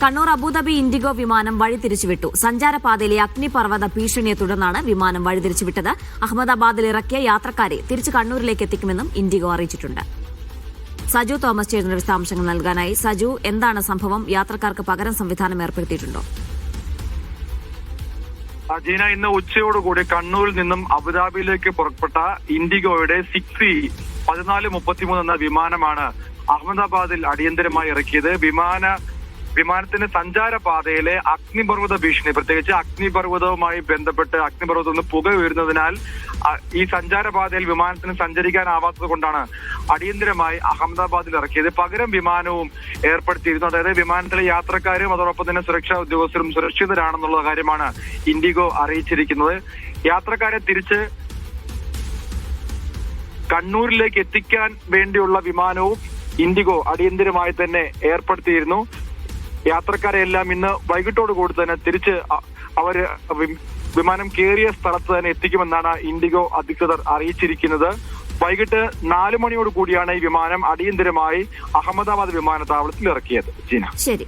Kannur Abu Dhabi IndiGo വിമാനം വഴിതിരിച്ചുവിട്ടു. സഞ്ചാരപാതയിലെ അഗ്നിപർവത ഭീഷണിയെ തുടർന്നാണ് വിമാനം വഴിതിരിച്ചുവിട്ടത്. അഹമ്മദാബാദിൽ ഇറക്കിയ യാത്രക്കാരെ തിരിച്ച് കണ്ണൂരിലേക്ക് എത്തിക്കുമെന്നും ഇൻഡിഗോ അറിയിച്ചിട്ടുണ്ട്. സജു തോമസ് ചേരുന്ന വിശദാംശങ്ങൾ നൽകാനായി. സജു എന്താണ് സംഭവം? യാത്രക്കാർക്ക് പകരം സംവിധാനം ഏർപ്പെടുത്തിയിട്ടുണ്ടോ? അജീന ഇന്ന് ഉച്ചയോടുകൂടി കണ്ണൂരിൽ നിന്നും അബുദാബിയിലേക്ക് പുറപ്പെട്ട ഇൻഡിഗോയുടെ സിക്സ് പതിനാല് മുപ്പത്തിമൂന്ന് എന്ന വിമാനമാണ് അഹമ്മദാബാദിൽ അടിയന്തരമായി ഇറക്കിയത്. വിമാന വിമാനത്തിന്റെ സഞ്ചാരപാതയിലെ അഗ്നിപർവത ഭീഷണി. പ്രത്യേകിച്ച് അഗ്നിപർവതവുമായി ബന്ധപ്പെട്ട് അഗ്നിപർവതം നിന്ന് പുക ഉയരുന്നതിനാൽ ഈ സഞ്ചാരപാതയിൽ വിമാനത്തിന് സഞ്ചരിക്കാനാവാത്തത് കൊണ്ടാണ് അടിയന്തരമായി അഹമ്മദാബാദിൽ ഇറക്കിയത്. പകരം വിമാനവും ഏർപ്പെടുത്തിയിരുന്നു. അതായത് വിമാനത്തിലെ യാത്രക്കാരും അതോടൊപ്പം തന്നെ സുരക്ഷാ ഉദ്യോഗസ്ഥരും സുരക്ഷിതരാണെന്നുള്ള കാര്യമാണ് ഇൻഡിഗോ അറിയിച്ചിരിക്കുന്നത്. യാത്രക്കാരെ തിരിച്ച് കണ്ണൂരിലേക്ക് എത്തിക്കാൻ വേണ്ടിയുള്ള വിമാനവും ഇൻഡിഗോ അടിയന്തരമായി തന്നെ ഏർപ്പെടുത്തിയിരുന്നു. യാത്രക്കാരെ എല്ലാം ഇന്ന് വൈകിട്ടോട് കൂടി തന്നെ തിരിച്ച് അവർ വിമാനം കയറിയ സ്ഥലത്ത് തന്നെ എത്തിക്കുമെന്നാണ് ഇൻഡിഗോ അധികൃതർ അറിയിച്ചിരിക്കുന്നത്. വൈകിട്ട് നാലു മണിയോട് കൂടിയാണ് ഈ വിമാനം അടിയന്തരമായി അഹമ്മദാബാദ് വിമാനത്താവളത്തിൽ ഇറക്കിയത്. ജീന. ശരി.